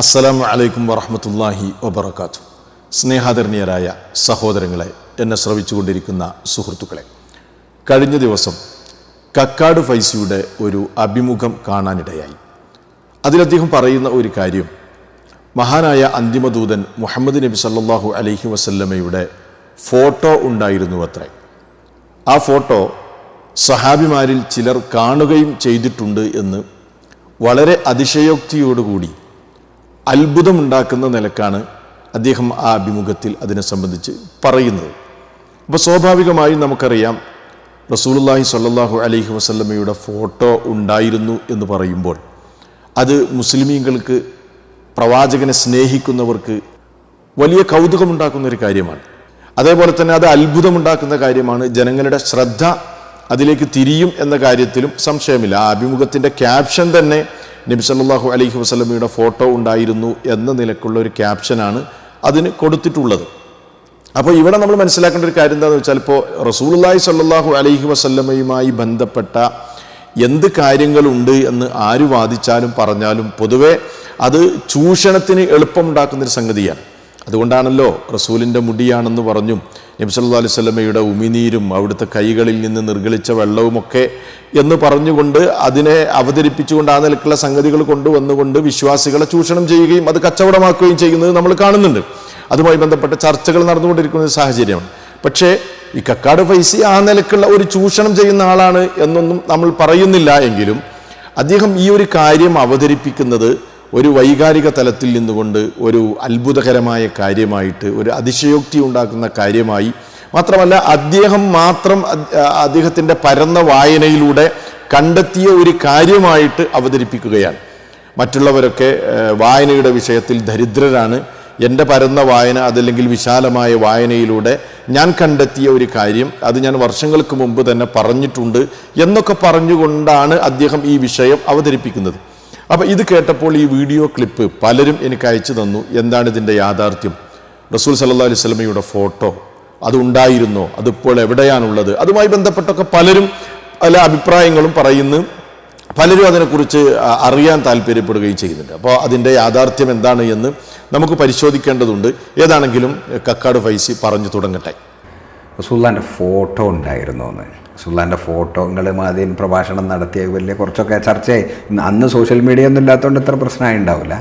അസ്സലാമു അലൈക്കും വറഹമത്തല്ലാഹി വബർക്കാത്തു സ്നേഹാദരണീയരായ സഹോദരങ്ങളെ എന്നെ ശ്രവിച്ചുകൊണ്ടിരിക്കുന്ന സുഹൃത്തുക്കളെ കഴിഞ്ഞ ദിവസം കക്കാട് ഫൈസിയുടെ ഒരു അഭിമുഖം കാണാനിടയായി. അതിലദ്ദേഹം പറയുന്ന ഒരു കാര്യം മഹാനായ അന്തിമദൂതൻ മുഹമ്മദ് നബി സല്ലാഹു അലൈഹി വസല്ലമയുടെ ഫോട്ടോ ഉണ്ടായിരുന്നു അത്രേ ആ ഫോട്ടോ സഹാബിമാരിൽ ചിലർ കാണുകയും ചെയ്തിട്ടുണ്ട് എന്ന് വളരെ അതിശയോക്തിയോടുകൂടി അത്ഭുതമുണ്ടാക്കുന്ന നിലക്കാണ് അദ്ദേഹം ആ അഭിമുഖത്തിൽ അതിനെ സംബന്ധിച്ച് പറയുന്നത്. അപ്പോൾ സ്വാഭാവികമായും നമുക്കറിയാം റസൂലുള്ളാഹി സല്ലാഹു അലൈഹി വസല്ലമയുടെ ഫോട്ടോ ഉണ്ടായിരുന്നു എന്ന് പറയുമ്പോൾ അത് മുസ്ലിമീങ്ങൾക്ക് പ്രവാചകനെ സ്നേഹിക്കുന്നവർക്ക് വലിയ കൗതുകമുണ്ടാക്കുന്ന ഒരു കാര്യമാണ്. അതേപോലെ തന്നെ അത് അത്ഭുതമുണ്ടാക്കുന്ന കാര്യമാണ് ജനങ്ങളുടെ ശ്രദ്ധ അതിലേക്ക് തിരിയും എന്ന കാര്യത്തിലും സംശയമില്ല. ആ അഭിമുഖത്തിന്റെ ക്യാപ്ഷൻ തന്നെ നബി സല്ലല്ലാഹു അലൈഹി വസല്ലമയുടെ ഫോട്ടോ ഉണ്ടായിരുന്നു എന്ന നിലക്കുള്ള ഒരു ക്യാപ്ഷനാണ് അതിന് കൊടുത്തിട്ടുള്ളത്. അപ്പോൾ ഇവിടെ നമ്മൾ മനസ്സിലാക്കേണ്ട ഒരു കാര്യം എന്താണെന്ന് വെച്ചാൽ ഇപ്പോൾ റസൂലുള്ളാഹി സല്ലാഹു അലൈഹി വസല്ലമയുമായി ബന്ധപ്പെട്ട എന്ത് കാര്യങ്ങളുണ്ട് എന്ന് ആര് വാദിച്ചാലും പറഞ്ഞാലും പൊതുവെ അത് ചൂഷണത്തിന് എളുപ്പമുണ്ടാക്കുന്നൊരു സംഗതിയാണ്. അതുകൊണ്ടാണല്ലോ റസൂലിന്റെ മുടിയാണെന്ന് പറഞ്ഞും നബി സല്ലല്ലാഹു അലൈഹി സ്വലമയുടെ ഉമിനീരും അവിടുത്തെ കൈകളിൽ നിന്ന് നിർഗളിച്ച വെള്ളവുമൊക്കെ എന്ന് പറഞ്ഞുകൊണ്ട് അതിനെ അവതരിപ്പിച്ചുകൊണ്ട് ആ നിലക്കുള്ള സംഗതികൾ കൊണ്ടുവന്നുകൊണ്ട് വിശ്വാസികളെ ചൂഷണം ചെയ്യുകയും അത് കച്ചവടമാക്കുകയും ചെയ്യുന്നത് നമ്മൾ കാണുന്നുണ്ട്. അതുമായി ബന്ധപ്പെട്ട ചർച്ചകൾ നടന്നുകൊണ്ടിരിക്കുന്ന ഒരു സാഹചര്യമാണ്. പക്ഷേ ഈ കക്കാട് ഫൈസി ആ നിലക്കുള്ള ഒരു ചൂഷണം ചെയ്യുന്ന ആളാണ് എന്നൊന്നും നമ്മൾ പറയുന്നില്ല എങ്കിലും അദ്ദേഹം ഈ ഒരു കാര്യം അവതരിപ്പിക്കുന്നത് ഒരു വൈകാരിക തലത്തിൽ നിന്നുകൊണ്ട് ഒരു അത്ഭുതകരമായ കാര്യമായിട്ട് ഒരു അതിശയോക്തി ഉണ്ടാക്കുന്ന കാര്യമായി മാത്രമല്ല അദ്ദേഹം മാത്രം അദ്- അദ്ദേഹത്തിന്റെ പരന്ന വായനയിലൂടെ കണ്ടെത്തിയ ഒരു കാര്യമായിട്ട് അവതരിപ്പിക്കുകയാണ്. മറ്റുള്ളവരൊക്കെ വായനയുടെ വിഷയത്തിൽ ദരിദ്രരാണ്. എന്റെ പരന്ന വായന അതല്ലെങ്കിൽ വിശാലമായ വായനയിലൂടെ ഞാൻ കണ്ടെത്തിയ ഒരു കാര്യം അത് ഞാൻ വർഷങ്ങൾക്ക് മുമ്പ് തന്നെ പറഞ്ഞിട്ടുണ്ട് എന്നൊക്കെ പറഞ്ഞുകൊണ്ടാണ് അദ്ദേഹം ഈ വിഷയം അവതരിപ്പിക്കുന്നത്. അപ്പോൾ ഇത് കേട്ടപ്പോൾ ഈ വീഡിയോ ക്ലിപ്പ് പലരും എനിക്ക് അയച്ചു തന്നു. എന്താണ് ഇതിന്റെ യാഥാർത്ഥ്യം? റസൂൽ സല്ലാ അലൈഹി സ്വലമയുടെ ഫോട്ടോ അതുണ്ടായിരുന്നോ അതിപ്പോൾ എവിടെയാണുള്ളത്? അതുമായി ബന്ധപ്പെട്ടൊക്കെ പലരും പല അഭിപ്രായങ്ങളും പറയുന്നു. പലരും അതിനെക്കുറിച്ച് അറിയാൻ താല്പര്യപ്പെടുകയും ചെയ്യുന്നുണ്ട്. അപ്പോൾ അതിന്റെ യാഥാർത്ഥ്യം എന്താണ് എന്ന് നമുക്ക് പരിശോധിക്കേണ്ടതുണ്ട്. ഏതാണെങ്കിലും കക്കാട് ഫൈസി പറഞ്ഞു തുടങ്ങട്ടെ. റസൂല്ലാന്റെ ഫോട്ടോ ഉണ്ടായിരുന്നു എന്ന്. റസൂല്ലാന്റെ ഫോട്ടോ നിങ്ങൾ ആദ്യം പ്രഭാഷണം നടത്തിയ വലിയ കുറച്ചൊക്കെ ചർച്ചയായി. അന്ന് സോഷ്യൽ മീഡിയ ഒന്നും ഇല്ലാത്തതുകൊണ്ട് ഇത്ര പ്രശ്നമായി ഉണ്ടാവില്ല.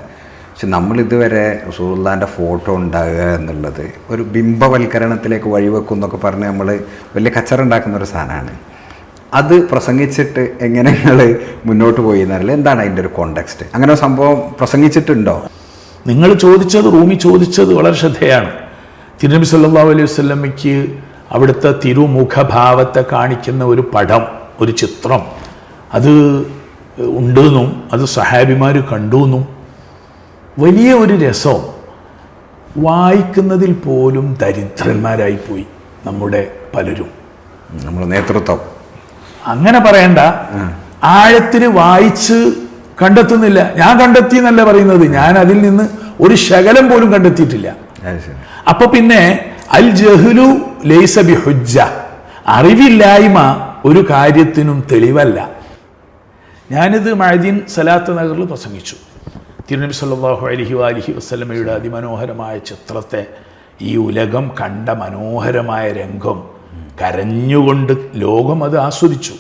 പക്ഷെ നമ്മളിതുവരെ റസൂല്ലാന്റെ ഫോട്ടോ ഉണ്ടാകുക എന്നുള്ളത് ഒരു ബിംബവൽക്കരണത്തിലേക്ക് വഴിവെക്കും എന്നൊക്കെ പറഞ്ഞ് നമ്മൾ വലിയ കച്ചറ ഉണ്ടാക്കുന്ന ഒരു സാധനമാണ്. അത് പ്രസംഗിച്ചിട്ട് എങ്ങനെ നിങ്ങൾ മുന്നോട്ട് പോയി എന്നറിയില്ല. എന്താണ് അതിന്റെ ഒരു കോണ്ടെക്സ്റ്റ് അങ്ങനെ സംഭവം പ്രസംഗിച്ചിട്ടുണ്ടോ? നിങ്ങൾ ചോദിച്ചത് റൂമി ചോദിച്ചത് വളരെ ശ്രദ്ധയാണ്. തിരുനബി സല്ലാ അലൈഹി വസല്ലമയ്ക്ക് അവിടുത്തെ തിരുമുഖഭാവത്തെ കാണിക്കുന്ന ഒരു പടം ഒരു ചിത്രം. അത് ഉണ്ടെന്നും അത് സഹാബിമാർ കണ്ടുവെന്നും വലിയ ഒരു രസം. വായിക്കുന്നതിൽ പോലും ദരിദ്രന്മാരായിപ്പോയി നമ്മുടെ പലരും. നമ്മുടെ നേതൃത്വം. അങ്ങനെ പറയണ്ട. ആഴത്തിന് വായിച്ച് കണ്ടെത്തുന്നില്ല. ഞാൻ കണ്ടെത്തി എന്നല്ല പറയുന്നത്. ഞാൻ അതിൽ നിന്ന് ഒരു ശകലം പോലും കണ്ടെത്തിയിട്ടില്ല. അപ്പൊ പിന്നെ അൽ ജഹ്ലു ലൈസ ബി ഹുജ്ജ അറിവില്ലായ്മ ഒരു കാര്യത്തിനും തെളിവല്ല. ഞാനിത് മഴദീൻ സലാത്ത് നഗറിൽ പ്രസംഗിച്ചു. തിരുനബി സല്ലാഹു അലഹി അലഹി വസ്ലമയുടെ അതിമനോഹരമായ ചിത്രത്തെ ഈ ഉലകം കണ്ട മനോഹരമായ രംഗം കരഞ്ഞുകൊണ്ട് ലോകം അത് ആസ്വദിച്ചു.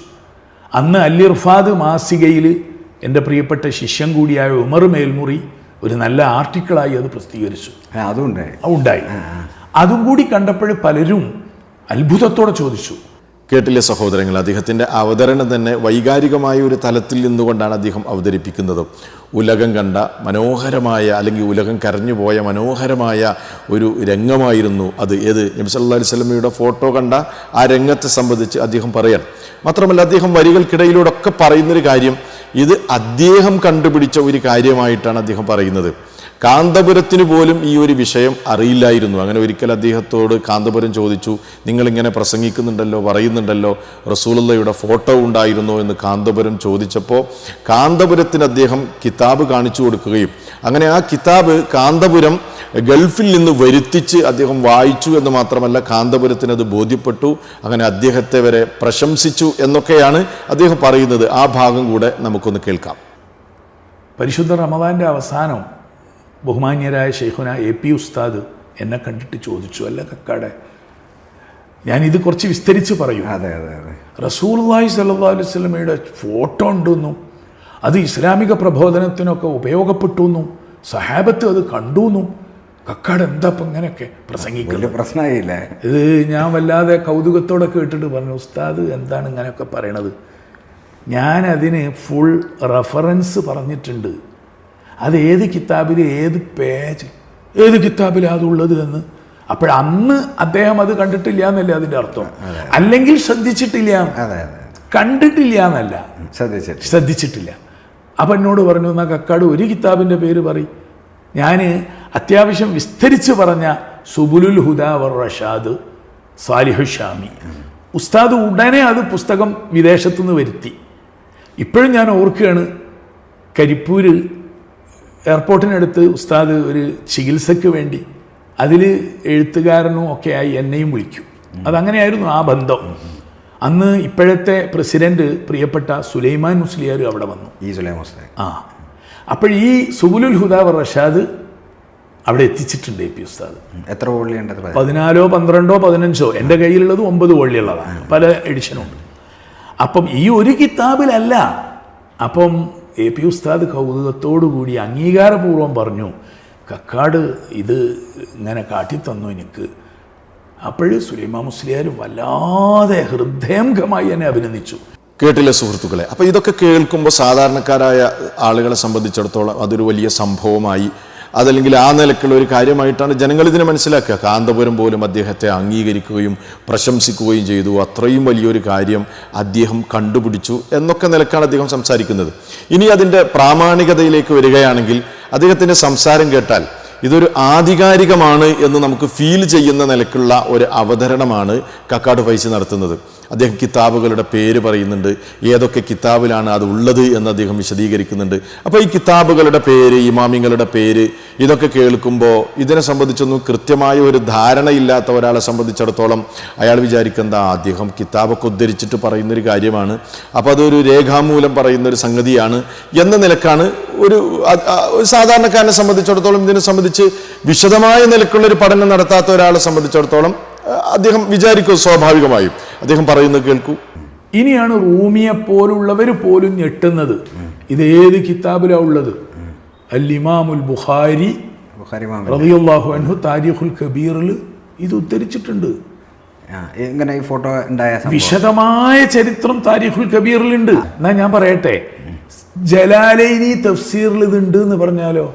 അന്ന് അല്ലിർഫാദ് മാസികയിൽ എന്റെ പ്രിയപ്പെട്ട ശിഷ്യൻ കൂടിയായ ഉമർ മേൽമുറി ഒരു നല്ല ആർട്ടിക്കിളായി അത് പ്രസിദ്ധീകരിച്ചു. അതുണ്ടായി. അതുണ്ട് ഉണ്ടായി. അതും കൂടി കണ്ടപ്പോൾ പലരും അത്ഭുതത്തോടെ ചോദിച്ചു. കേട്ടില്ലേ സഹോദരങ്ങൾ അദ്ദേഹത്തിന്റെ അവതരണം തന്നെ വൈകാരികമായ ഒരു തലത്തിൽ നിന്നുകൊണ്ടാണ് അദ്ദേഹം അവതരിപ്പിക്കുന്നത്. ഉലകം കണ്ട മനോഹരമായ അല്ലെങ്കിൽ ഉലകം കരഞ്ഞുപോയ മനോഹരമായ ഒരു രംഗമായിരുന്നു അത്. ഏത്? നബി സല്ലല്ലാഹു അലൈഹി വസല്ലമയുടെ ഫോട്ടോ കണ്ട ആ രംഗത്തെ സംബന്ധിച്ച് അദ്ദേഹം പറയാൻ. മാത്രമല്ല അദ്ദേഹം വരികൾക്കിടയിലൂടെ ഒക്കെ പറയുന്നൊരു കാര്യം ഇത് അദ്ദേഹം കണ്ടുപിടിച്ച ഒരു കാര്യമായിട്ടാണ് അദ്ദേഹം പറയുന്നത്. കാന്തപുരത്തിന് പോലും ഈ ഒരു വിഷയം അറിയില്ലായിരുന്നു. അങ്ങനെ ഒരിക്കൽ അദ്ദേഹത്തോട് കാന്തപുരം ചോദിച്ചു നിങ്ങളിങ്ങനെ പ്രസംഗിക്കുന്നുണ്ടല്ലോ പറയുന്നുണ്ടല്ലോ റസൂലയുടെ ഫോട്ടോ ഉണ്ടായിരുന്നോ? എന്ന് കാന്തപുരം ചോദിച്ചപ്പോൾ കാന്തപുരത്തിന് അദ്ദേഹം കിതാബ് കാണിച്ചു കൊടുക്കുകയും അങ്ങനെ ആ കിതാബ് കാന്തപുരം ഗൾഫിൽ നിന്ന് വരുത്തിച്ച് അദ്ദേഹം വായിച്ചു എന്ന് മാത്രമല്ല കാന്തപുരത്തിന് അത് ബോധ്യപ്പെട്ടു അങ്ങനെ അദ്ദേഹത്തെ വരെ പ്രശംസിച്ചു എന്നൊക്കെയാണ് അദ്ദേഹം പറയുന്നത്. ആ ഭാഗം കൂടെ നമുക്കൊന്ന് കേൾക്കാം. പരിശുദ്ധ റമദാന്റെ അവസാനം ബഹുമാന്യരായ ഷെയ്ഖുന എ പി ഉസ്താദ് എന്നെ കണ്ടിട്ട് ചോദിച്ചു അല്ല കക്കാടെ ഞാനിത് കുറച്ച് വിസ്തരിച്ച് പറയും. അതെ അതെ അതെ. റസൂൽ സല്ലാ അലൈഹി സ്വലമയുടെ ഫോട്ടോ ഉണ്ടെന്നും അത് ഇസ്ലാമിക പ്രബോധനത്തിനൊക്കെ ഉപയോഗപ്പെട്ടു എന്നും സഹാബത്ത് അത് കണ്ടു എന്നും കക്കാട് എന്താ ഇപ്പം ഇങ്ങനെയൊക്കെ പ്രസംഗിക്കുന്നത്? പ്രശ്നമായില്ലേ? ഇത് ഞാൻ വല്ലാതെ കൗതുകത്തോടെ കേട്ടിട്ട് പറഞ്ഞു ഉസ്താദ് എന്താണ് ഇങ്ങനെയൊക്കെ പറയണത്? ഞാനതിന് ഫുൾ റെഫറൻസ് പറഞ്ഞിട്ടുണ്ട്. അത് ഏത് കിതാബിൽ ഏത് പേജ് ഏത് കിതാബിലാണ് അതുള്ളത് എന്ന്. അപ്പോഴന്ന് അദ്ദേഹം അത് കണ്ടിട്ടില്ല എന്നല്ലേ അതിന്റെ അർത്ഥം. അല്ലെങ്കിൽ ശ്രദ്ധിച്ചിട്ടില്ല. കണ്ടിട്ടില്ല എന്നല്ല. ശ്രദ്ധിച്ചിട്ടില്ല. അപ്പം എന്നോട് പറഞ്ഞു എന്നാൽ കക്കാട് ഒരു കിതാബിന്റെ പേര് പറയും. ഞാൻ അത്യാവശ്യം വിസ്തരിച്ച് പറഞ്ഞ സുബുലുൽ ഹുദ വർ റഷാദ് സാലിഹു ഷാമി. ഉസ്താദ് ഉടനെ അത് പുസ്തകം വിദേശത്തുനിന്ന് വരുത്തി. ഇപ്പോഴും ഞാൻ ഓർക്കുകയാണ് കരിപ്പൂര് എയർപോർട്ടിനടുത്ത് ഉസ്താദ് ഒരു ചികിത്സയ്ക്ക് വേണ്ടി അതിൽ എഴുത്തുകാരനും ഒക്കെ ആയി എന്നെയും വിളിക്കും. അതങ്ങനെയായിരുന്നു ആ ബന്ധം. അന്ന് ഇപ്പോഴത്തെ പ്രസിഡന്റ് പ്രിയപ്പെട്ട സുലൈമാൻ മുസ്ലിയാർ അവിടെ വന്നു. ഈ സുലൈമാൻ ആ. അപ്പോൾ ഈ സുബുലുൽ ഹുദാവർ റഷാദ് അവിടെ എത്തിച്ചിട്ടുണ്ട് എ പി ഉസ്താദ്. എത്ര വോളിയുണ്ടത് പതിനാലോ പന്ത്രണ്ടോ പതിനഞ്ചോ എന്റെ കയ്യിലുള്ളത് ഒമ്പത് വള്ളിയുള്ളതാണ്. പല എഡിഷനുണ്ട് അപ്പം ഈ ഒരു കിതാബിലല്ല. അപ്പം എ പി ഉസ്താദ് കൗതുകത്തോടു കൂടി അംഗീകാരപൂർവം പറഞ്ഞു കക്കാട് ഇത് ഇങ്ങനെ കാട്ടിത്തന്നു എനിക്ക്. അപ്പോഴ് സുലൈമാ മുസ്ലിയാർ വല്ലാതെ ഹൃദയംഗമായി എന്നെ അഭിനന്ദിച്ചു. കേട്ടില്ല സുഹൃത്തുക്കളെ? അപ്പോൾ ഇതൊക്കെ കേൾക്കുമ്പോൾ സാധാരണക്കാരായ ആളുകളെ സംബന്ധിച്ചിടത്തോളം അതൊരു വലിയ സംഭവമായി അതല്ലെങ്കിൽ ആ നിലക്കുള്ള ഒരു കാര്യമായിട്ടാണ് ജനങ്ങൾ ഇതിനെ മനസ്സിലാക്കുക. കാന്തപുരം പോലും അദ്ദേഹത്തെ അംഗീകരിക്കുകയും പ്രശംസിക്കുകയും ചെയ്തു. അത്രയും വലിയൊരു കാര്യം അദ്ദേഹം കണ്ടുപിടിച്ചു എന്നൊക്കെ നിലക്കാണ് അദ്ദേഹം സംസാരിക്കുന്നത്. ഇനി അതിന്റെ പ്രാമാണികതയിലേക്ക് വരികയാണെങ്കിൽ അദ്ദേഹത്തിന്റെ സംസാരം കേട്ടാൽ ഇതൊരു ആധികാരികമാണ് എന്ന് നമുക്ക് ഫീൽ ചെയ്യുന്ന നിലക്കുള്ള ഒരു അവതരണമാണ് കക്കാട് ഫൈസി നടത്തുന്നത്. അദ്ദേഹം കിതാബുകളുടെ പേര് പറയുന്നുണ്ട്. ഏതൊക്കെ കിതാബിലാണ് അത് ഉള്ളത് എന്ന് അദ്ദേഹം വിശദീകരിക്കുന്നുണ്ട്. അപ്പോൾ ഈ കിതാബുകളുടെ പേര് ഇമാമിങ്ങളുടെ പേര് ഇതൊക്കെ കേൾക്കുമ്പോൾ ഇതിനെ സംബന്ധിച്ചൊന്നും കൃത്യമായ ഒരു ധാരണയില്ലാത്ത ഒരാളെ സംബന്ധിച്ചിടത്തോളം അയാൾ വിചാരിക്കുന്ന അദ്ദേഹം കിതാബൊക്കെ ഉദ്ധരിച്ചിട്ട് പറയുന്നൊരു കാര്യമാണ്. അപ്പോൾ അതൊരു രേഖാമൂലം പറയുന്നൊരു സംഗതിയാണ്. എന്ന നിലക്കാണ് ഒരു സാധാരണക്കാരനെ സംബന്ധിച്ചിടത്തോളം ഇതിനെ സംബന്ധിച്ച് വിശദമായ നിലക്കുള്ളൊരു പഠനം നടത്താത്ത ഒരാളെ സംബന്ധിച്ചിടത്തോളം അദ്ദേഹം വിചാരിക്കും സ്വാഭാവികമായും. അദ്ദേഹം പറയുന്നത് കേൾക്കൂ. ഇനിയാണ് റൂമിയെ പോലുള്ളവർ പോലും ഞെട്ടുന്നത്. ഇത് ഏത് കിതാബിലാണ് ഉള്ളത്? അൽ ഇമാമുൽ ബുഖാരി റബിയുള്ളാഹു അൻഹു താരിഖുൽ കബീറിൽ ഇത് ഉദ്ധരിച്ചിട്ടുണ്ട്. എങ്ങനെ ഇങ്ങനെ ഈ ഫോട്ടോ ഉണ്ടായ വിശദമായ ചരിത്രം താരിഖുൽ കബീറിലുണ്ട് എന്നാ ഞാൻ പറയട്ടെ. ജലാലൈനി തഫ്സീറിൽ ഇതുണ്ട് എന്ന് പറഞ്ഞാലോ.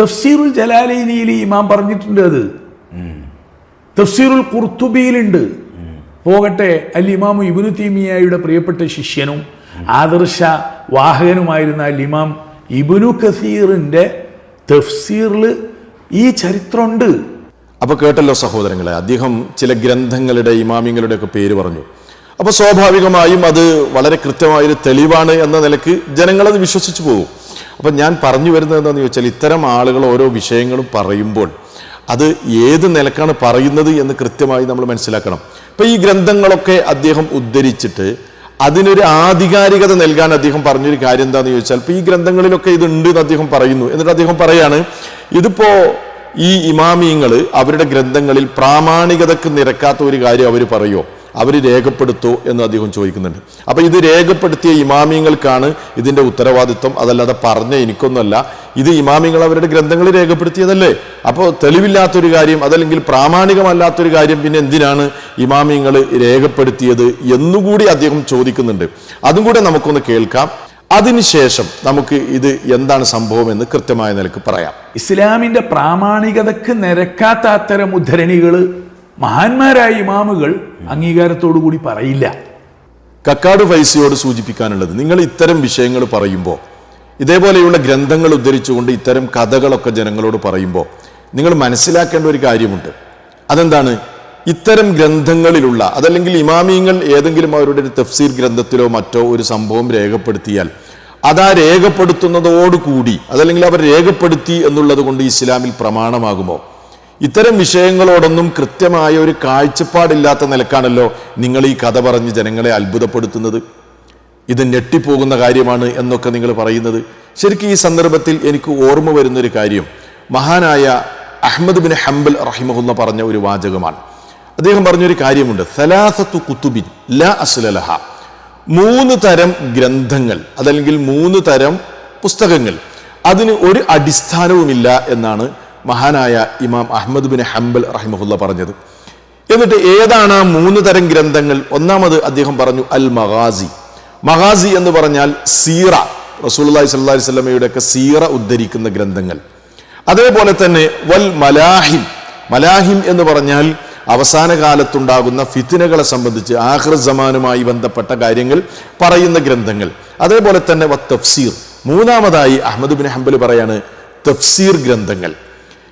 തഫ്സീറുൽ ജലാലൈനിയിൽ ഇമാം പറഞ്ഞിട്ടുണ്ട് അത്. തഫ്സീറുൽ കുർത്തുബിയിലുണ്ട് പോകട്ടെ അൽ ഇമാമു ഇബിനു തീമിയായുടെ പ്രിയപ്പെട്ട ശിഷ്യനും ആദർശ വാഹകനുമായിരുന്ന അൽ ഇമാം ഇബിനു കസീറിന്റെ തഫ്സീറിൽ ഈ ചരിത്രമുണ്ട്. അപ്പോൾ കേട്ടല്ലോ സഹോദരങ്ങളെ അദ്ദേഹം ചില ഗ്രന്ഥങ്ങളുടെ ഇമാമിങ്ങളുടെ ഒക്കെ പേര് പറഞ്ഞു. അപ്പോൾ സ്വാഭാവികമായും അത് വളരെ കൃത്യമായൊരു തെളിവാണ് എന്ന നിലയ്ക്ക് ജനങ്ങളത് വിശ്വസിച്ചു പോകും. അപ്പം ഞാൻ പറഞ്ഞു വരുന്നത് എന്താണെന്ന് ചോദിച്ചാൽ ഇത്തരം ആളുകൾ ഓരോ വിഷയങ്ങളും പറയുമ്പോൾ അത് ഏത് നിലക്കാണ് പറയുന്നത് എന്ന് കൃത്യമായി നമ്മൾ മനസ്സിലാക്കണം. ഇപ്പം ഈ ഗ്രന്ഥങ്ങളൊക്കെ അദ്ദേഹം ഉദ്ധരിച്ചിട്ട് അതിനൊരു ആധികാരികത നൽകാൻ അദ്ദേഹം പറഞ്ഞൊരു കാര്യം എന്താണെന്ന് ചോദിച്ചാൽ ഇപ്പൊ ഈ ഗ്രന്ഥങ്ങളിലൊക്കെ ഇതുണ്ട് എന്ന് അദ്ദേഹം പറയുന്നു. എന്നിട്ട് അദ്ദേഹം പറയാണ് ഇതിപ്പോ ഈ ഇമാമിയങ്ങൾ അവരുടെ ഗ്രന്ഥങ്ങളിൽ പ്രാമാണികതക്ക് നിരക്കാത്ത ഒരു കാര്യം അവർ പറയുമോ അവർ രേഖപ്പെടുത്തോ എന്ന് അദ്ദേഹം ചോദിക്കുന്നുണ്ട്. അപ്പോൾ ഇത് രേഖപ്പെടുത്തിയ ഇമാമിയങ്ങൾക്കാണ് ഇതിന്റെ ഉത്തരവാദിത്വം. അതല്ലാതെ പറഞ്ഞ എനിക്കൊന്നുമല്ല ഇത് ഇമാമിങ്ങൾ അവരുടെ ഗ്രന്ഥങ്ങളിൽ രേഖപ്പെടുത്തിയതല്ലേ? അപ്പോൾ തെളിവില്ലാത്തൊരു കാര്യം അതല്ലെങ്കിൽ പ്രാമാണികമല്ലാത്തൊരു കാര്യം പിന്നെ എന്തിനാണ് ഇമാമിങ്ങൾ രേഖപ്പെടുത്തിയത് എന്നുകൂടി അദ്ദേഹം ചോദിക്കുന്നുണ്ട്. അതും കൂടെ നമുക്കൊന്ന് കേൾക്കാം. അതിനുശേഷം നമുക്ക് ഇത് എന്താണ് സംഭവം എന്ന് കൃത്യമായ നിലയ്ക്ക് പറയാം. ഇസ്ലാമിന്റെ പ്രാമാണികതക്ക് നിരക്കാത്ത അത്തരം ഉദ്ധരണികൾ മഹാന്മാരായ ഇമാമുകൾ അംഗീകാരത്തോടു കൂടി പറയില്ല. കക്കാട് ഫൈസിയോട് സൂചിപ്പിക്കാനുള്ളത് നിങ്ങൾ ഇത്തരം വിഷയങ്ങൾ പറയുമ്പോൾ ഇതേപോലെയുള്ള ഗ്രന്ഥങ്ങൾ ഉദ്ധരിച്ചുകൊണ്ട് ഇത്തരം കഥകളൊക്കെ ജനങ്ങളോട് പറയുമ്പോൾ നിങ്ങൾ മനസ്സിലാക്കേണ്ട ഒരു കാര്യമുണ്ട്. അതെന്താണ്? ഇത്തരം ഗ്രന്ഥങ്ങളിലുള്ള അതല്ലെങ്കിൽ ഇമാമിയങ്ങൾ ഏതെങ്കിലും അവരുടെ ഒരു തഫ്സീർ ഗ്രന്ഥത്തിലോ മറ്റോ ഒരു സംഭവം രേഖപ്പെടുത്തിയാൽ അതാ രേഖപ്പെടുത്തുന്നതോടുകൂടി അതല്ലെങ്കിൽ അവർ രേഖപ്പെടുത്തി എന്നുള്ളത് കൊണ്ട് ഇസ്ലാമിൽ പ്രമാണമാകുമോ? ഇത്തരം വിഷയങ്ങളോടൊന്നും കൃത്യമായ ഒരു കാഴ്ചപ്പാടില്ലാത്ത നിലക്കാണല്ലോ നിങ്ങൾ ഈ കഥ പറഞ്ഞ് ജനങ്ങളെ അത്ഭുതപ്പെടുത്തുന്നത്. ഇത് ഞെട്ടിപ്പോകുന്ന കാര്യമാണ് എന്നൊക്കെ നിങ്ങൾ പറയുന്നത്. ശരിക്കും ഈ സന്ദർഭത്തിൽ എനിക്ക് ഓർമ്മ വരുന്നൊരു കാര്യം. മഹാനായ അഹമ്മദ് ബിൻ ഹംബൽ റഹിമഹുന്ന പറഞ്ഞ ഒരു വാചകമാണ്. അദ്ദേഹം പറഞ്ഞൊരു കാര്യമുണ്ട്. സലാസത്തു കുത്തുബിൻ ല അസ്ലലഹ മൂന്ന് തരം ഗ്രന്ഥങ്ങൾ അതല്ലെങ്കിൽ മൂന്ന് തരം പുസ്തകങ്ങൾ. അതിന് ഒരു അടിസ്ഥാനവുമില്ല എന്നാണ് മഹാനായ ഇമാം അഹമ്മദ് ബിൻ ഹംബൽ റഹിമഹുല്ല പറഞ്ഞത്. എന്നിട്ട് ഏതാണ് ആ മൂന്ന് തരം ഗ്രന്ഥങ്ങൾ? ഒന്നാമത് അദ്ദേഹം പറഞ്ഞു അൽ മഗാസി. മഗാസി എന്ന് പറഞ്ഞാൽ സീറ റസൂലുള്ളാഹി സ്വല്ലല്ലാഹി അലൈഹി വസല്ലമയുടെ ഒക്കെ സീറ ഉദ്ധരിക്കുന്ന ഗ്രന്ഥങ്ങൾ. അതേപോലെ തന്നെ വൽ മലാഹിം. മലാഹിം എന്ന് പറഞ്ഞാൽ അവസാന കാലത്തുണ്ടാകുന്ന ഫിത്തിനകളെ സംബന്ധിച്ച് ആഹ്റ സമാനുമായി ബന്ധപ്പെട്ട കാര്യങ്ങൾ പറയുന്ന ഗ്രന്ഥങ്ങൾ. അതേപോലെ തന്നെ വ തഫ്സീർ. മൂന്നാമതായി അഹമ്മദ് ബിൻ ഹംബൽ പറയാണ് തഫ്സീർ ഗ്രന്ഥങ്ങൾ.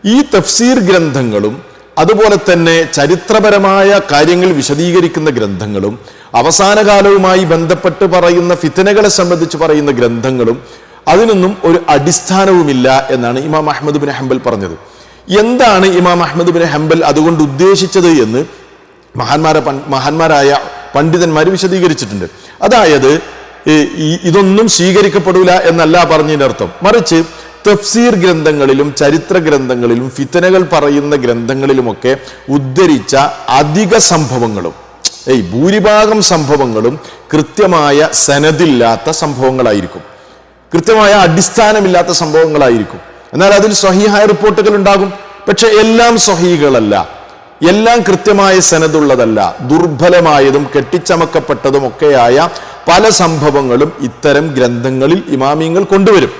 ഈ തഫ്സീർ ഗ്രന്ഥങ്ങളും അതുപോലെ തന്നെ ചരിത്രപരമായ കാര്യങ്ങൾ വിശദീകരിക്കുന്ന ഗ്രന്ഥങ്ങളും അവസാന കാലവുമായി ബന്ധപ്പെട്ട് പറയുന്ന ഫിത്തനകളെ സംബന്ധിച്ച് പറയുന്ന ഗ്രന്ഥങ്ങളും അതിനൊന്നും ഒരു അടിസ്ഥാനവുമില്ല എന്നാണ് ഇമാം അഹമ്മദ് ബിൻ ഹംബൽ പറഞ്ഞത്. എന്താണ് ഇമാം അഹമ്മദ് ബിൻ ഹംബൽ അതുകൊണ്ട് ഉദ്ദേശിച്ചത് എന്ന് മഹാന്മാരെ മഹാന്മാരായ പണ്ഡിതന്മാർ വിശദീകരിച്ചിട്ടുണ്ട്. അതായത് ഇതൊന്നും സ്വീകരിക്കപ്പെടില്ല എന്നല്ല പറഞ്ഞതിനർത്ഥം. മറിച്ച് തഫ്സീർ ഗ്രന്ഥങ്ങളിലും ചരിത്ര ഗ്രന്ഥങ്ങളിലും ഫിത്തനകൾ പറയുന്ന ഗ്രന്ഥങ്ങളിലുമൊക്കെ ഉദ്ധരിച്ച അധിക സംഭവങ്ങളും ഏയ് ഭൂരിഭാഗം സംഭവങ്ങളും കൃത്യമായ സനദില്ലാത്ത സംഭവങ്ങളായിരിക്കും. കൃത്യമായ അടിസ്ഥാനമില്ലാത്ത സംഭവങ്ങളായിരിക്കും. എന്നാൽ അതിൽ സ്വഹീഹായ റിപ്പോർട്ടുകൾ ഉണ്ടാകും. പക്ഷെ എല്ലാം സ്വഹീകളല്ല. എല്ലാം കൃത്യമായ സനതുള്ളതല്ല ദുർബലമായതും കെട്ടിച്ചമക്കപ്പെട്ടതും ഒക്കെയായ പല സംഭവങ്ങളും ഇത്തരം ഗ്രന്ഥങ്ങളിൽ ഇമാമിയങ്ങൾ കൊണ്ടുവരും.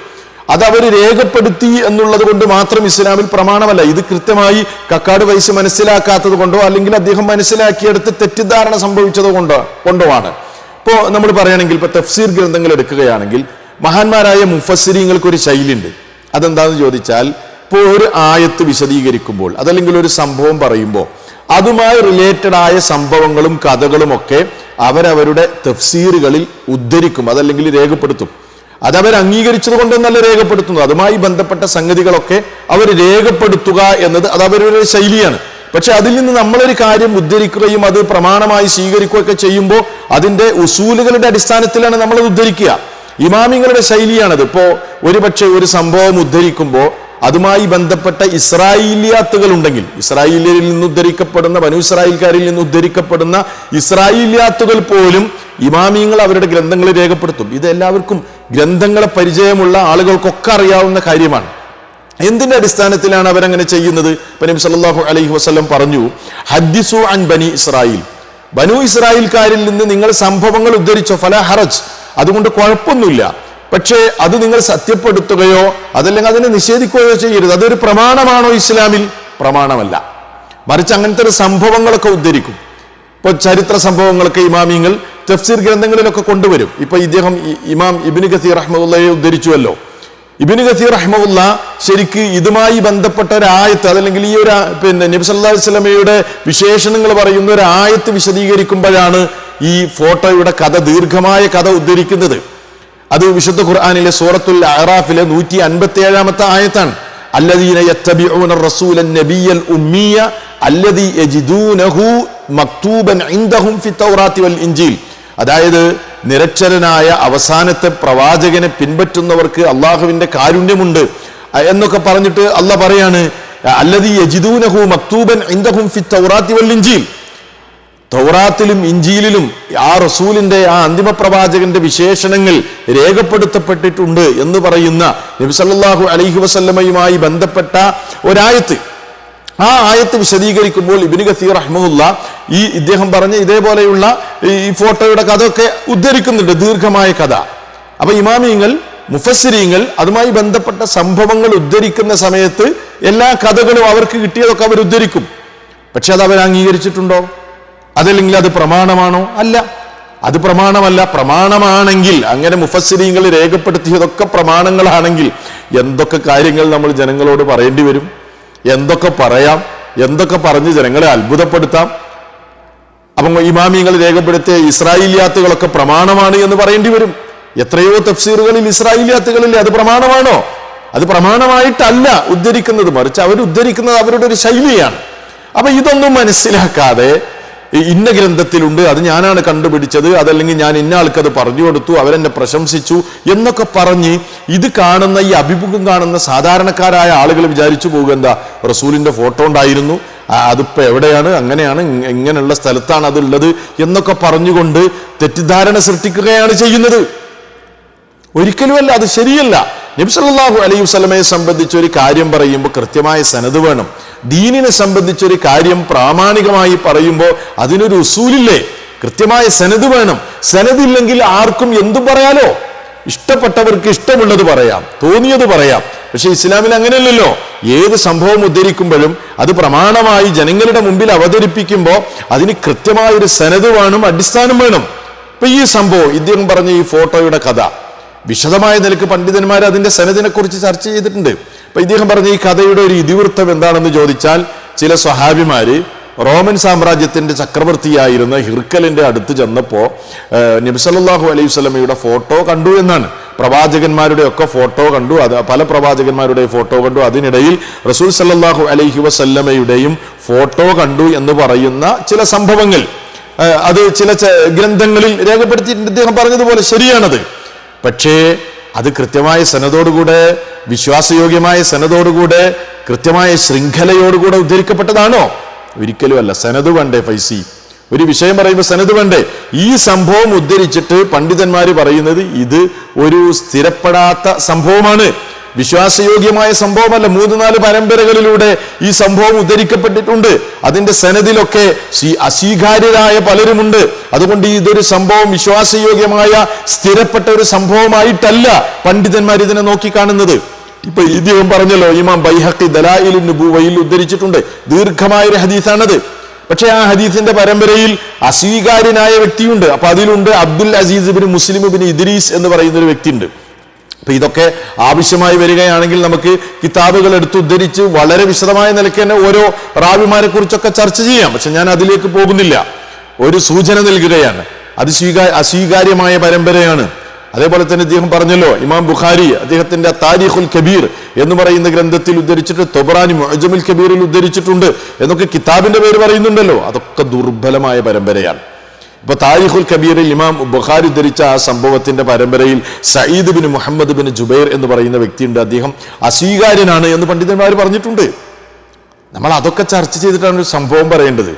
അത് അവർ രേഖപ്പെടുത്തി എന്നുള്ളത് കൊണ്ട് മാത്രം ഇസ്ലാമിൽ പ്രമാണമല്ല. ഇത് കൃത്യമായി കക്കാട് വയസ്സ് മനസ്സിലാക്കാത്തത് കൊണ്ടോ അല്ലെങ്കിൽ അദ്ദേഹം മനസ്സിലാക്കിയെടുത്ത് തെറ്റിദ്ധാരണ സംഭവിച്ചത് കൊണ്ടോ കൊണ്ടോ ആണ് ഇപ്പോൾ നമ്മൾ പറയുകയാണെങ്കിൽ ഇപ്പൊ തഫ്സീർ ഗ്രന്ഥങ്ങൾ എടുക്കുകയാണെങ്കിൽ മഹാന്മാരായ മുഫസ്സിരിങ്ങൾക്ക് ഒരു ശൈലിയുണ്ട്. അതെന്താന്ന് ചോദിച്ചാൽ ഇപ്പോൾ ഒരു ആയത്ത് വിശദീകരിക്കുമ്പോൾ അതല്ലെങ്കിൽ ഒരു സംഭവം പറയുമ്പോൾ അതുമായി റിലേറ്റഡ് ആയ സംഭവങ്ങളും കഥകളും ഒക്കെ അവരവരുടെ തഫ്സീറുകളിൽ ഉദ്ധരിക്കും അതല്ലെങ്കിൽ രേഖപ്പെടുത്തും. അത് അവർ അംഗീകരിച്ചത് കൊണ്ടെന്നല്ല രേഖപ്പെടുത്തുന്നത്. അതുമായി ബന്ധപ്പെട്ട സംഗതികളൊക്കെ അവർ രേഖപ്പെടുത്തുക എന്നത് അത് അവരുടെ ശൈലിയാണ്. പക്ഷെ അതിൽ നിന്ന് നമ്മളൊരു കാര്യം ഉദ്ധരിക്കുകയും അത് പ്രമാണമായി സ്വീകരിക്കുകയൊക്കെ ചെയ്യുമ്പോൾ അതിന്റെ ഉസൂലുകളുടെ അടിസ്ഥാനത്തിലാണ് നമ്മൾ അത് ഉദ്ധരിക്കുക. ഇമാമിങ്ങളുടെ ശൈലിയാണത്. ഇപ്പോ ഒരുപക്ഷെ ഒരു സംഭവം ഉദ്ധരിക്കുമ്പോൾ അതുമായി ബന്ധപ്പെട്ട ഇസ്രായേലിയാത്തുകൾ ഉണ്ടെങ്കിൽ ഇസ്രായേലിയരിൽ നിന്ന് ഉദ്ധരിക്കപ്പെടുന്ന വനു ഇസ്രായേൽക്കാരിൽ നിന്ന് ഉദ്ധരിക്കപ്പെടുന്ന ഇസ്രായേലിയാത്തുകൾ പോലും ഇമാമിയങ്ങൾ അവരുടെ ഗ്രന്ഥങ്ങളിൽ രേഖപ്പെടുത്തും. ഇത് എല്ലാവർക്കും ഗ്രന്ഥങ്ങളെ പരിചയമുള്ള ആളുകൾക്കൊക്കെ അറിയാവുന്ന കാര്യമാണ്. എന്തിന്റെ അടിസ്ഥാനത്തിലാണ് അവരങ്ങനെ ചെയ്യുന്നത്? പനീം നബി സല്ലല്ലാഹു അലൈഹി വസല്ലം പറഞ്ഞു ഹദ്ദിസു അൻ ബനി ഇസ്രായേൽ. ബനു ഇസ്രായേൽക്കാരിൽ നിന്ന് നിങ്ങൾ സംഭവങ്ങൾ ഉദ്ധരിച്ചോ? ഫല ഹറജ്. അതുകൊണ്ട് കുഴപ്പമൊന്നുമില്ല. പക്ഷേ അത് നിങ്ങൾ സത്യപ്പെടുത്തുകയോ അതല്ലെങ്കിൽ അതിനെ നിഷേധിക്കുകയോ ചെയ്യരുത്. അതൊരു പ്രമാണമാണോ ഇസ്ലാമിൽ? പ്രമാണമല്ല. മറിച്ച് അങ്ങനത്തെ ഒരു സംഭവങ്ങളൊക്കെ ഉദ്ധരിക്കും. ഇപ്പോൾ ചരിത്ര സംഭവങ്ങളൊക്കെ ഇമാമിങ്ങൾ തഫ്സീർ ഗ്രന്ഥങ്ങളിലൊക്കെ കൊണ്ടുവരും. ഇപ്പൊ ഇദ്ദേഹം ഇമാം ഇബിന് ഗസീർ അഹമ്മദുള്ളയെ ഉദ്ധരിച്ചുവല്ലോ. ഇബിന് ഗസീർ അഹമ്മദുള്ള ശരിക്ക് ഇതുമായി ബന്ധപ്പെട്ട ഒരു ആയത്ത് അതല്ലെങ്കിൽ ഈ ഒരു പിന്നെ നബി അലൈഹി സ്വലമയുടെ വിശേഷണങ്ങൾ പറയുന്ന ഒരു ആയത്ത് വിശദീകരിക്കുമ്പോഴാണ് ഈ ഫോട്ടോയുടെ കഥ ദീർഘമായ കഥ ഉദ്ധരിക്കുന്നത്. അത് വിശുദ്ധ ഖുർആാനിലെ സൂറത്തുൽ അറാഫിലെ നൂറ്റി അൻപത്തി ഏഴാമത്തെ ആയത്താണ്. അല്ലദീന റസൂലൻ നബിയൽ ഉമ്മിയ അല്ലദീ മക്തൂബൻ ഇന്ദഹും ഫി തൗറാത്തി വൽ ഇൻജീൽ. അതായത് നിരക്ഷരനായ അവസാനത്തെ പ്രവാചകനെ പിൻപറ്റുന്നവർക്ക് അള്ളാഹുവിന്റെ കാരുണ്യമുണ്ട്. എന്നൊക്കെ പറഞ്ഞിട്ട് അല്ല പറയാണ് അല്ലതി യജിദൂനഹു മക്തൂബൻ ഇന്ദഹും ഫി തൗറാത്തി വൽ ഇഞ്ചിൽ തൗറാത്തിലും ഇഞ്ചിയിലും ആ റസൂലിന്റെ ആ അന്തിമ പ്രവാചകന്റെ വിശേഷണങ്ങൾ രേഖപ്പെടുത്തപ്പെട്ടിട്ടുണ്ട് എന്ന് പറയുന്ന നബിസല്ലാഹു അലൈഹി വസല്ലമയുമായി ബന്ധപ്പെട്ട ഒരായത്ത്. ആ ആയത്ത് വിശദീകരിക്കുമ്പോൾ ഇബിന് ഗസീർ റഹ്മുല്ല ഈ ഇദ്ദേഹം പറഞ്ഞ ഇതേപോലെയുള്ള ഈ ഫോട്ടോയുടെ കഥ ഒക്കെ ഉദ്ധരിക്കുന്നുണ്ട് ദീർഘമായ കഥ. അപ്പൊ ഇമാമിയങ്ങൾ മുഫസ്സിരിയങ്ങൾ അതുമായി ബന്ധപ്പെട്ട സംഭവങ്ങൾ ഉദ്ധരിക്കുന്ന സമയത്ത് എല്ലാ കഥകളും അവർക്ക് കിട്ടിയതൊക്കെ അവർ ഉദ്ധരിക്കും. പക്ഷെ അത് അവർ അംഗീകരിച്ചിട്ടുണ്ടോ? അതല്ലെങ്കിൽ അത് പ്രമാണമാണോ? അല്ല. അത് പ്രമാണമല്ല. പ്രമാണമാണെങ്കിൽ അങ്ങനെ മുഫസ്സിരിയങ്ങൾ രേഖപ്പെടുത്തിയതൊക്കെ പ്രമാണങ്ങളാണെങ്കിൽ എന്തൊക്കെ കാര്യങ്ങൾ നമ്മൾ ജനങ്ങളോട് പറയേണ്ടി വരും? എന്തൊക്കെ പറയാം? എന്തൊക്കെ പറഞ്ഞ് ജനങ്ങളെ അത്ഭുതപ്പെടുത്താം? അപ്പം ഇമാമിയങ്ങൾ രേഖപ്പെടുത്തിയ ഇസ്രായേലിയാത്തുകളൊക്കെ പ്രമാണമാണ് എന്ന് പറയേണ്ടി വരും. എത്രയോ തഫ്സീറുകളിൽ ഇസ്രായേലിയാത്തുകളിൽ അത് പ്രമാണമാണോ? അത് പ്രമാണമായിട്ടല്ല ഉദ്ധരിക്കുന്നത്. മറിച്ച് അവർ ഉദ്ധരിക്കുന്നത് അവരുടെ ഒരു ശൈലിയാണ്. അപ്പൊ ഇതൊന്നും മനസ്സിലാക്കാതെ ഇന്ന ഗ്രന്ഥത്തിലുണ്ട് അത് ഞാനാണ് കണ്ടുപിടിച്ചത് അതല്ലെങ്കിൽ ഞാൻ ഇന്ന ആൾക്കത് പറഞ്ഞു കൊടുത്തു അവരെന്നെ പ്രശംസിച്ചു എന്നൊക്കെ പറഞ്ഞ് ഇത് കാണുന്ന ഈ അഭിമുഖം കാണുന്ന സാധാരണക്കാരായ ആളുകൾ വിചാരിച്ചു പോകുക എന്താ റസൂലിന്റെ ഫോട്ടോ ഉണ്ടായിരുന്നു അതിപ്പോ എവിടെയാണ് അങ്ങനെയാണ് ഇങ്ങ- ഇങ്ങനെയുള്ള സ്ഥലത്താണ് അതുള്ളത് എന്നൊക്കെ പറഞ്ഞുകൊണ്ട് തെറ്റിദ്ധാരണ സൃഷ്ടിക്കുകയാണ് ചെയ്യുന്നത്. ഒരിക്കലുമല്ല അത് ശരിയല്ല. നബ്സല്ലാഹു അലൈഹി വസ്ലമയെ സംബന്ധിച്ച് ഒരു കാര്യം പറയുമ്പോൾ കൃത്യമായ സനത് വേണം. ദീനിനെ സംബന്ധിച്ചൊരു കാര്യം പ്രാമാണികമായി പറയുമ്പോൾ അതിനൊരു ഉസൂലില്ലേ? കൃത്യമായ സനത് വേണം. സനദില്ലെങ്കിൽ ആർക്കും എന്തും പറയാലോ? ഇഷ്ടപ്പെട്ടവർക്ക് ഇഷ്ടമുള്ളത് പറയാം. തോന്നിയത് പറയാം. പക്ഷെ ഇസ്ലാമിൽ അങ്ങനെയല്ലല്ലോ. ഏത് സംഭവം ഉദ്ധരിക്കുമ്പോഴും അത് പ്രമാണമായി ജനങ്ങളുടെ മുമ്പിൽ അവതരിപ്പിക്കുമ്പോൾ അതിന് കൃത്യമായ ഒരു സനത് വേണം അടിസ്ഥാനം വേണം. ഇപ്പൊ ഈ സംഭവം ഇദ്ദേഹം പറഞ്ഞ ഈ ഫോട്ടോയുടെ കഥ. വിശദമായ നിലയ്ക്ക് പണ്ഡിതന്മാർ അതിന്റെ സനതിനെ കുറിച്ച് ചർച്ച ചെയ്തിട്ടുണ്ട്. അപ്പൊ ഇദ്ദേഹം പറഞ്ഞ ഈ കഥയുടെ ഒരു ഇതിവൃത്തം എന്താണെന്ന് ചോദിച്ചാൽ ചില സ്വഹാബിമാര് റോമൻ സാമ്രാജ്യത്തിന്റെ ചക്രവർത്തിയായിരുന്ന ഹിർക്കലിന്റെ അടുത്ത് ചെന്നപ്പോ നബ്സല്ലാഹു അലൈഹി സ്വലമയുടെ ഫോട്ടോ കണ്ടു എന്നാണ്. പ്രവാചകന്മാരുടെ ഒക്കെ ഫോട്ടോ കണ്ടു. അത് പല പ്രവാചകന്മാരുടെ ഫോട്ടോ കണ്ടു. അതിനിടയിൽ റസൂൽ സല്ലാഹു അലൈഹി വസല്ലമയുടെയും ഫോട്ടോ കണ്ടു എന്ന് പറയുന്ന ചില സംഭവങ്ങൾ. അത് ചില ഗ്രന്ഥങ്ങളിൽ രേഖപ്പെടുത്തിയിട്ടുണ്ട്. അദ്ദേഹം പറഞ്ഞതുപോലെ ശരിയാണത്. പക്ഷേ അത് കൃത്യമായ സനതോടുകൂടെ വിശ്വാസയോഗ്യമായ സനതോടുകൂടെ കൃത്യമായ ശൃംഖലയോടുകൂടെ ഉദ്ധരിക്കപ്പെട്ടതാണോ? ഒരിക്കലുമല്ല. സനത് വേണ്ടേ ഫൈസി? ഒരു വിഷയം പറയുമ്പോൾ സനത് വേണ്ടേ? ഈ സംഭവം ഉദ്ധരിച്ചിട്ട് പണ്ഡിതന്മാർ പറയുന്നത് ഇത് ഒരു സ്ഥിരപ്പെടാത്ത സംഭവമാണ്. വിശ്വാസയോഗ്യമായ സംഭവമല്ല. മൂന്ന് നാല് പരമ്പരകളിലൂടെ ഈ സംഭവം ഉദ്ധരിക്കപ്പെട്ടിട്ടുണ്ട്. അതിന്റെ സനതിലൊക്കെ സ്വീ- അസ്വീകാര്യരായ പലരുമുണ്ട്. അതുകൊണ്ട് ഇതൊരു സംഭവം വിശ്വാസയോഗ്യമായ സ്ഥിരപ്പെട്ട ഒരു സംഭവമായിട്ടല്ല പണ്ഡിതന്മാർ ഇതിനെ നോക്കിക്കാണുന്നത്. ഇപ്പൊ ഇദ്ദേഹം പറഞ്ഞല്ലോ ഇമാം ബൈഹക്കി ദലായിലിന് നുബുവയിൽ ഉദ്ധരിച്ചിട്ടുണ്ട്. ദീർഘമായ ഒരു ഹദീസാണത്. പക്ഷെ ആ ഹദീസിന്റെ പരമ്പരയിൽ അസ്വീകാര്യനായ വ്യക്തിയുണ്ട്. അപ്പൊ അതിലുണ്ട് Abdul Aziz bin Muslim bin Idris എന്ന് പറയുന്ന ഒരു വ്യക്തിയുണ്ട്. അപ്പൊ ഇതൊക്കെ ആവശ്യമായി വരികയാണെങ്കിൽ നമുക്ക് കിതാബുകൾ എടുത്ത് ഉദ്ധരിച്ച് വളരെ വിശദമായ നിലയ്ക്ക് തന്നെ ഓരോ റാവിമാരെ കുറിച്ചൊക്കെ ചർച്ച ചെയ്യാം. പക്ഷെ ഞാൻ അതിലേക്ക് പോകുന്നില്ല. ഒരു സൂചന നൽകുകയാണ്. അത് സ്വീകാ അസ്വീകാര്യമായ പരമ്പരയാണ്. അതേപോലെ തന്നെ അദ്ദേഹം പറഞ്ഞല്ലോ ഇമാം ബുഖാരി അദ്ദേഹത്തിന്റെ താരിഖുൽ കബീർ എന്ന് പറയുന്ന ഗ്രന്ഥത്തിൽ ഉദ്ധരിച്ചിട്ട് തൊബറാനി മുഅജമുൽ കബീറിൽ ഉദ്ധരിച്ചിട്ടുണ്ട് എന്നൊക്കെ കിതാബിന്റെ പേര് പറയുന്നുണ്ടല്ലോ. അതൊക്കെ ദുർബലമായ പരമ്പരയാണ്. ഇപ്പൊ താരിഖുൽ കബീറിൽ ഇമാം ബുഖാരി ധരിച്ച ആ സംഭവത്തിന്റെ പരമ്പരയിൽ Sayyid bin Muhammad bin Jubair എന്ന് പറയുന്ന വ്യക്തിയുണ്ട്. അദ്ദേഹം അസ്വീകാര്യനാണ് എന്ന് പണ്ഡിതന്മാർ പറഞ്ഞിട്ടുണ്ട്. നമ്മൾ അതൊക്കെ ചർച്ച ചെയ്തിട്ടാണ് ഒരു സംഭവം പറയേണ്ടത്.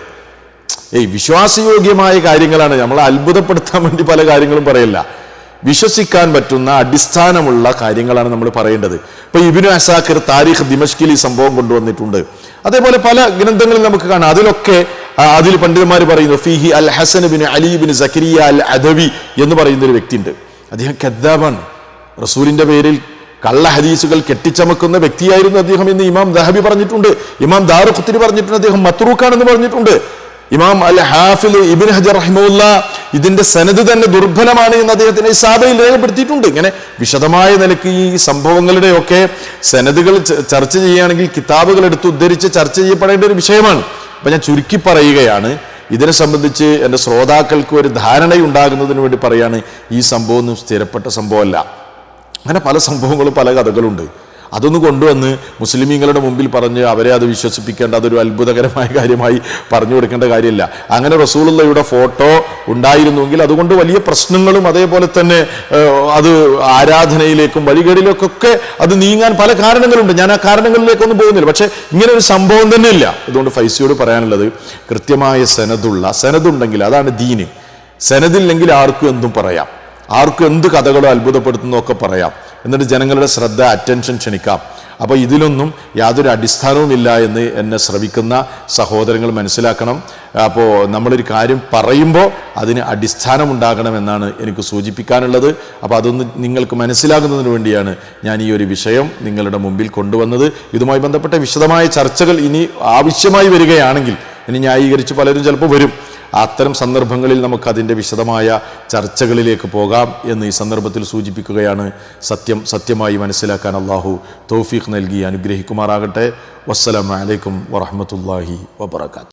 ഏയ് വിശ്വാസയോഗ്യമായ കാര്യങ്ങളാണ്. നമ്മളെ അത്ഭുതപ്പെടുത്താൻ വേണ്ടി പല കാര്യങ്ങളും പറയല്ല. വിശ്വസിക്കാൻ പറ്റുന്ന അടിസ്ഥാനമുള്ള കാര്യങ്ങളാണ് നമ്മൾ പറയേണ്ടത്. ഇപ്പൊ ഇബിനു അസാഖിർ താരിഖ് ദിമഷ്കിൽ ഈ സംഭവം കൊണ്ടുവന്നിട്ടുണ്ട്. അതേപോലെ പല ഗ്രന്ഥങ്ങളിൽ നമുക്ക് കാണാം. അതിലൊക്കെ അതിൽ പണ്ഡിതന്മാർ പറയുന്നു ഫിഹി al Hasan bin Ali bin Zakariya al Adawi എന്ന് പറയുന്ന ഒരു വ്യക്തിയുണ്ട്. അദ്ദേഹം കദ്ദാബാണ്. റസൂലിന്റെ പേരിൽ കള്ള ഹദീസുകൾ കെട്ടിച്ചമക്കുന്ന വ്യക്തിയായിരുന്നു അദ്ദേഹം എന്ന് ഇമാം ദഹബി പറഞ്ഞിട്ടുണ്ട്. ഇമാം ദാറുഖുത്തിരി പറഞ്ഞിട്ടുണ്ട് അദ്ദേഹം മത്രൂഖാണെന്ന് പറഞ്ഞിട്ടുണ്ട്. ഇമാം അൽ ഹാഫിൽ ഇബിൻ ഹജർ റഹിമുല്ല ഇതിന്റെ സനദ് തന്നെ ദുർബലമാണ് എന്ന് അദ്ദേഹത്തിന് സാബയിൽ രേഖപ്പെടുത്തിയിട്ടുണ്ട്. ഇങ്ങനെ വിശദമായ നിലയ്ക്ക് ഈ സംഭവങ്ങളുടെയൊക്കെ സനദുകൾ ചർച്ച ചെയ്യുകയാണെങ്കിൽ കിതാബുകൾ എടുത്ത് ഉദ്ധരിച്ച് ചർച്ച ചെയ്യപ്പെടേണ്ട ഒരു വിഷയമാണ്. അപ്പൊ ഞാൻ ചുരുക്കി പറയുകയാണ്. ഇതിനെ സംബന്ധിച്ച് എന്റെ ശ്രോതാക്കൾക്ക് ഒരു ധാരണയുണ്ടാകുന്നതിന് വേണ്ടി പറയാണ് ഈ സംഭവം ഒന്നും സ്ഥിരപ്പെട്ട സംഭവമല്ല. അങ്ങനെ പല സംഭവങ്ങളും പല കഥകളുണ്ട്. അതൊന്ന് കൊണ്ടുവന്ന് മുസ്ലിമീങ്ങളുടെ മുമ്പിൽ പറഞ്ഞ് അവരെ അത് വിശ്വസിപ്പിക്കേണ്ട അതൊരു അത്ഭുതകരമായ കാര്യമായി പറഞ്ഞു കൊടുക്കേണ്ട കാര്യമില്ല. അങ്ങനെ റസൂലുള്ളയുടെ ഫോട്ടോ ഉണ്ടായിരുന്നുവെങ്കിൽ അതുകൊണ്ട് വലിയ പ്രശ്നങ്ങളും അതേപോലെ തന്നെ അത് ആരാധനയിലേക്കും വഴികേടിലേക്കൊക്കെ അത് നീങ്ങാൻ പല കാരണങ്ങളുണ്ട്. ഞാൻ ആ കാരണങ്ങളിലേക്കൊന്നും പോകുന്നില്ല. പക്ഷേ ഇങ്ങനെ ഒരു സംഭവം തന്നെ ഇല്ല. അതുകൊണ്ട് ഫൈസിയോട് പറയാനുള്ളത് കൃത്യമായ സനതുള്ള സനതുണ്ടെങ്കിൽ അതാണ് ദീന്. സനദില്ലെങ്കിൽ ആർക്കും എന്തും പറയാം. ആർക്കും എന്ത് കഥകളോ അത്ഭുതപ്പെടുത്തുന്നൊക്കെ പറയാം. എന്നിട്ട് ജനങ്ങളുടെ ശ്രദ്ധ അറ്റൻഷൻ ക്ഷണിക്കാം. അപ്പോൾ ഇതിലൊന്നും യാതൊരു അടിസ്ഥാനവുമില്ല എന്ന് എന്നെ ശ്രവിക്കുന്ന സഹോദരങ്ങൾ മനസ്സിലാക്കണം. അപ്പോൾ നമ്മളൊരു കാര്യം പറയുമ്പോൾ അതിന് അടിസ്ഥാനമുണ്ടാകണമെന്നാണ് എനിക്ക് സൂചിപ്പിക്കാനുള്ളത്. അപ്പോൾ അതൊന്ന് നിങ്ങൾക്ക് മനസ്സിലാകുന്നതിന് വേണ്ടിയാണ് ഞാൻ ഈ ഒരു വിഷയം നിങ്ങളുടെ മുമ്പിൽ കൊണ്ടുവന്നത്. ഇതുമായി ബന്ധപ്പെട്ട വിശദമായ ചർച്ചകൾ ഇനി ആവശ്യമായി വരികയാണെങ്കിൽ ഇനി ന്യായീകരിച്ച് പലരും ചിലപ്പോൾ വരും. അത്തരം സന്ദർഭങ്ങളിൽ നമുക്ക് അതിന്റെ വിശദമായ ചർച്ചകളിലേക്ക് പോകാം എന്ന് ഈ സന്ദർഭത്തിൽ സൂചിപ്പിക്കുകയാണ് സത്യം സത്യമായി മനസ്സിലാക്കാൻ അള്ളാഹു തൗഫീഖ് നൽകി അനുഗ്രഹിക്കുമാറാകട്ടെ. വസ്സലാമലൈക്കും വറഹമത്തല്ലാഹി വബർക്കാത്തു